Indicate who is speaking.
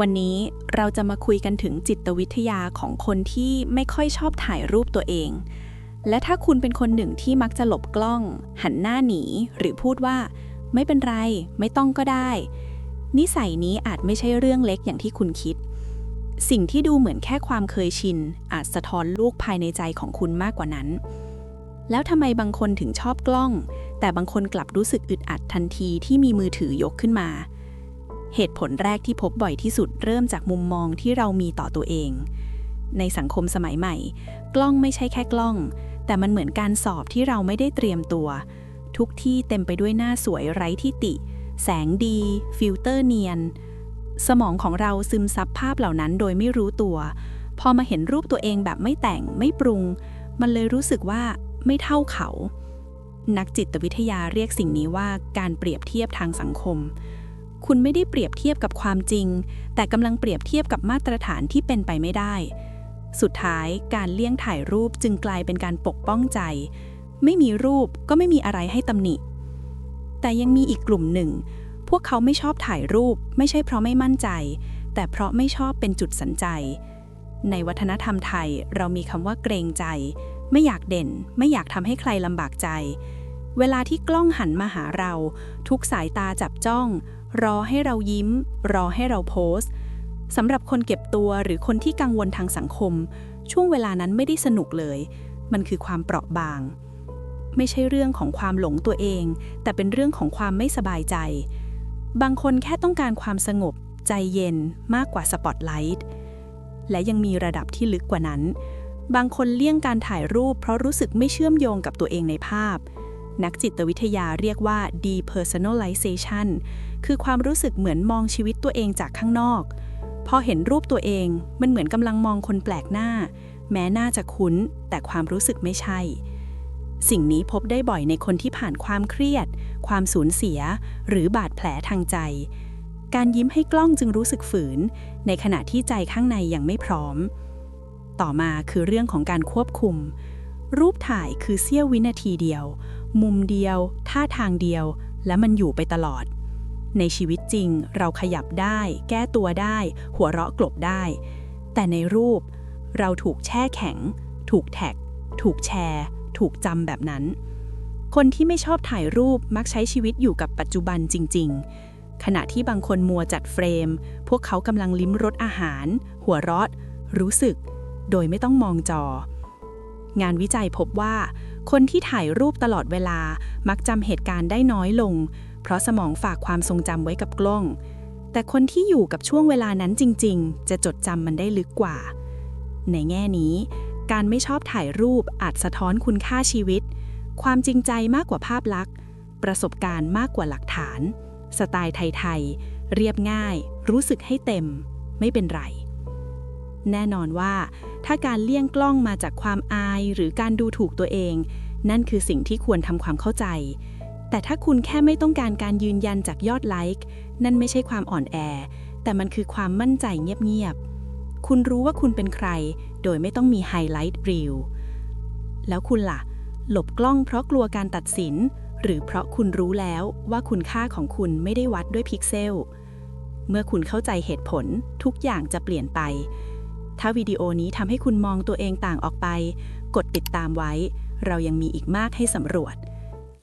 Speaker 1: วันนี้เราจะมาคุยกันถึงจิตวิทยาของคนที่ไม่ค่อยชอบถ่ายรูปตัวเอง และถ้าคุณเป็นคนหนึ่งที่มักจะหลบกล้อง หันหน้าหนี หรือพูดว่า ไม่เป็นไร ไม่ต้องก็ได้ นิสัยนี้อาจไม่ใช่เรื่องเล็กอย่างที่คุณคิด สิ่งที่ดูเหมือนแค่ความเคยชิน อาจสะท้อนลูกภายในใจของคุณมากกว่านั้น แล้วทำไมบางคนถึงชอบกล้อง แต่บางคนกลับรู้สึกอึดอัดทันทีที่มีมือถือยกขึ้นมา เหตุผลแรกที่พบบ่อยที่สุดเริ่มจากมุมมองที่เรามีต่อตัวเอง ในสังคมสมัยใหม่ กล้องไม่ใช่แค่กล้อง แต่มันเหมือนการสอบที่เราไม่ได้เตรียมตัว ทุกที่เต็มไปด้วยหน้าสวยไร้ที่ติ แสงดี ฟิลเตอร์เนียน สมองของเราซึมซับภาพเหล่านั้นโดยไม่รู้ตัว พอมาเห็นรูปตัวเองแบบไม่แต่งไม่ปรุง มันเลยรู้สึกว่าไม่เท่าเขา นักจิตวิทยาเรียกสิ่งนี้ว่าการเปรียบเทียบทางสังคม คุณไม่ได้เปรียบเทียบกับความจริง แต่กำลังเปรียบเทียบกับมาตรฐานที่เป็นไปไม่ได้ สุดท้ายการเลี่ยงถ่ายรูปจึงกลายเป็นการปกป้องใจ ไม่มีรูปก็ไม่มีอะไรให้ตำหนิ แต่ยังมีอีกกลุ่มหนึ่ง พวกเขาไม่ชอบถ่ายรูป ไม่ใช่เพราะไม่มั่นใจ แต่เพราะไม่ชอบเป็นจุดสนใจ ในวัฒนธรรมไทยเรามีคำว่าเกรงใจ ไม่อยากเด่น ไม่อยากทำให้ใครลำบากใจ เวลาที่กล้องหันมาหาเรา ทุกสายตาจับจ้อง รอให้เรายิ้ม รอให้เราโพสต์สำหรับคนเก็บตัวหรือคนที่กังวลทางสังคม ช่วงเวลานั้นไม่ได้สนุกเลย มันคือความเปราะบาง ไม่ใช่เรื่องของความหลงตัวเอง แต่เป็นเรื่องของความไม่สบายใจ บางคนแค่ต้องการความสงบ ใจเย็นมากกว่าสปอตไลท์และยังมีระดับที่ลึกกว่านั้น บางคนเลี่ยงการถ่ายรูปเพราะรู้สึกไม่เชื่อมโยงกับตัวเองในภาพ นักจิตวิทยาเรียกว่า depersonalization คือความรู้สึกเหมือนมองชีวิตตัวเองจากข้างนอก พอเห็นรูปตัวเองมันเหมือนกำลังมองคนแปลกหน้า แม้น่าจะคุ้น แต่ความรู้สึกไม่ใช่ สิ่งนี้พบได้บ่อยในคนที่ผ่านความเครียด ความสูญเสีย หรือบาดแผลทางใจ การยิ้มให้กล้องจึงรู้สึกฝืน ในขณะที่ใจข้างในยังไม่พร้อม ต่อมาคือเรื่องของการควบคุม รูปถ่ายคือเสี้ยววินาทีเดียว มุมเดียว ท่าทางเดียว และมันอยู่ไปตลอด ในชีวิตจริงเราขยับได้ แก้ตัวได้ หัวเราะกลบได้ แต่ในรูป เราถูกแช่แข็ง ถูกแท็ก ถูกแชร์ ถูกจำแบบนั้น คนที่ไม่ชอบถ่ายรูปมักใช้ชีวิตอยู่กับปัจจุบันจริง ๆ ขณะที่บางคนมัวจัดเฟรม พวกเขากำลังลิ้มรสอาหาร หัวเราะ รู้สึก โดยไม่ต้องมองจอ งานวิจัยพบว่า คนที่ถ่ายรูปตลอดเวลามักจำเหตุการณ์ได้น้อยลง เพราะสมองฝากความทรงจำไว้กับกล้อง แต่คนที่อยู่กับช่วงเวลานั้นจริง ๆ จะจดจำมันได้ลึกกว่า ในแง่นี้ การไม่ชอบถ่ายรูปอาจสะท้อนคุณค่าชีวิต ความจริงใจมากกว่าภาพลักษณ์ ประสบการณ์มากกว่าหลักฐาน สไตล์ไทย ๆ เรียบง่าย รู้สึกให้เต็ม ไม่เป็นไร แน่นอนว่า ถ้าการเลี่ยงกล้องมาจากความอายหรือการดูถูกตัวเอง นั่นคือสิ่งที่ควรทำความเข้าใจ แต่ถ้าคุณแค่ไม่ต้องการการยืนยันจากยอดไลค์นั่นไม่ใช่ความอ่อนแอ แต่มันคือความมั่นใจเงียบๆ คุณรู้ว่าคุณเป็นใคร โดยไม่ต้องมีไฮไลท์รีลแล้วคุณล่ะ หลบกล้องเพราะกลัวการตัดสิน หรือเพราะคุณรู้แล้วว่าคุณค่าของคุณไม่ได้วัดด้วยพิกเซล เมื่อคุณเข้าใจเหตุผลทุกอย่างจะเปลี่ยนไป ถ้าวิดีโอนี้ทำให้คุณมองตัวเองต่างออกไป กดติดตามไว้ เรายังมีอีกมากให้สำรวจ